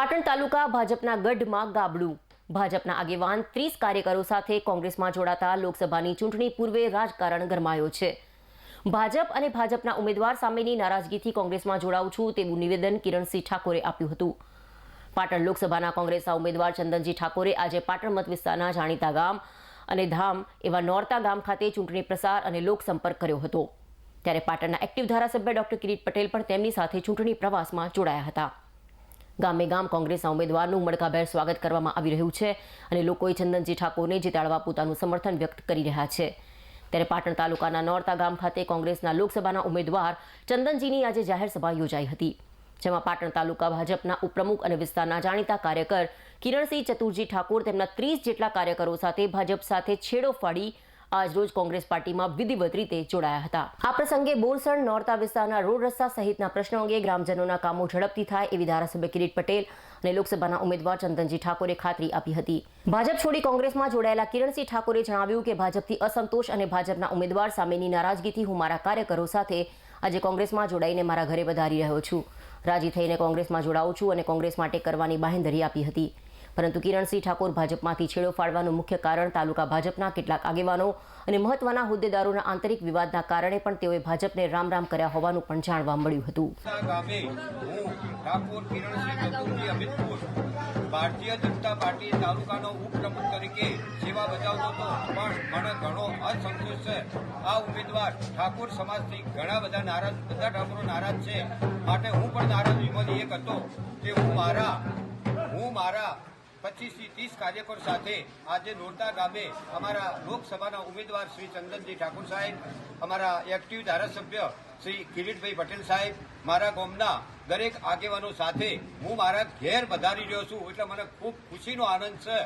પાટણ તાલુકા ભાજપના ગઢમાં ગાબડું. ભાજપના આગેવાન ત્રીસ કાર્યકરો સાથે કોંગ્રેસમાં જોડાતા લોકસભાની ચૂંટણી પૂર્વે રાજકારણ ગરમાયો છે. ભાજપ અને ભાજપના ઉમેદવાર સામેની નારાજગીથી કોંગ્રેસમાં જોડાઉં છું તેવું નિવેદન કિરણસિંહ ઠાકોરે આપ્યું હતું. પાટણ લોકસભાના કોંગ્રેસના ઉમેદવાર ચંદનજી ઠાકોરે આજે પાટણ મત વિસ્તારના જાણીતા ગામ અને ધામ એવા નોરતા ગામ ખાતે ચૂંટણી પ્રસાર અને લોકસંપર્ક કર્યો હતો. ત્યારે પાટણના એક્ટિવ ધારાસભ્ય ડોક્ટર કિરીટ પટેલ પણ તેમની સાથે ચૂંટણી પ્રવાસમાં જોડાયા હતા. ગામે ગામ કોંગ્રેસના ઉમેદવારનું મડકાભેર સ્વાગત કરવામાં આવી રહ્યું છે અને લોકોએ ચંદનજી ઠાકોરને જીતાડવા પોતાનું સમર્થન વ્યક્ત કરી રહ્યા છે. ત્યારે પાટણ તાલુકાના નોરતા ગામ ખાતે કોંગ્રેસના લોકસભાના ઉમેદવાર ચંદનજીની આજે જાહેર સભા યોજાઈ હતી, જેમાં પાટણ તાલુકા ભાજપના ઉપપ્રમુખ અને વિસ્તારના જાણીતા કાર્યકર કિરણસિંહ ચતુરજી ઠાકોર તેમના ત્રીસ જેટલા કાર્યકરો સાથે ભાજપ સાથે છેડો ફાડી આજરોજ કોંગ્રેસ પાર્ટીમાં વિધિવત રીતે જોડાયા હતા. આ પ્રસંગે બોરસણ, નોરતા વિસ્તારના રોડ રસ્તા સહિતના પ્રશ્નો અંગે ગ્રામજનોના કામો ઝડપથી થાય એવી ધારાસભ્ય કિરીટ પટેલ અને લોકસભાના ઉમેદવાર ચંદનજી ઠાકોરે ખાતરી આપી હતી. ભાજપ છોડી કોંગ્રેસમાં જોડાયેલા કિરણસિંહ ઠાકોરે જણાવ્યું કે ભાજપથી અસંતોષ અને ભાજપના ઉમેદવાર સામેની નારાજગીથી હું મારા કાર્યકરો સાથે આજે કોંગ્રેસમાં જોડાઈને મારા ઘરે વધારી રહ્યો છું. રાજી થઈને કોંગ્રેસમાં જોડાઉં છું અને કોંગ્રેસ માટે કરવાની બાહેંધરી આપી હતી. પરંતુ કિરણસિંહ ઠાકોર ભાજપમાંથી છેડો ફાડવાનું મુખ્ય કારણ તાલુકા ભાજપના કેટલાક આગેવાનો અને મહત્વના હોદ્દેદારોના આંતરિક વિવાદના કારણે પણ તેઓએ ભાજપને રામ રામ કર્યા હોવાનું પણ જાણવા મળ્યું હતું. ભારતીય જનતા પાર્ટી તાલુકાનો ઉપપ્રમુખ તરીકે સેવા બજાવતો હતો, પણ મને ઘણો અસંતોષ છે. આ ઉમેદવાર ઠાકોર સમાજથી ઘણા બધા નારાજ, બધા ઠાકોરો નારાજ છે. માટે હું પણ નારાજ વિમોની એક હતો કે હું મારા હું મારા પચીસથી ત્રીસ કાર્યકર સાથે આજે નોરતા ગામે અમારા લોકસભાના ઉમેદવાર શ્રી ચંદનજી ઠાકુર સાહેબ અમારા એક્ટિવ ધારાસભ્ય શ્રી કિરીટભાઈ પટેલ સાહેબ મારા ગામના દરેક આગેવાનો સાથે હું મારા ઘેર વધારી રહ્યો છું એટલે મને ખૂબ ખુશીનો આનંદ છે.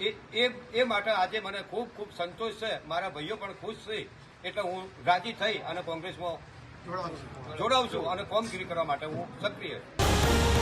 એ એ એ માટે આજે મને ખૂબ ખૂબ સંતોષ છે. મારા ભાઈઓ પણ ખુશ છે. એટલે હું રાજી થઈ અને કોંગ્રેસમાં જોડાઉં છું અને કોમગીરી કરવા માટે હું સક્રિય છું.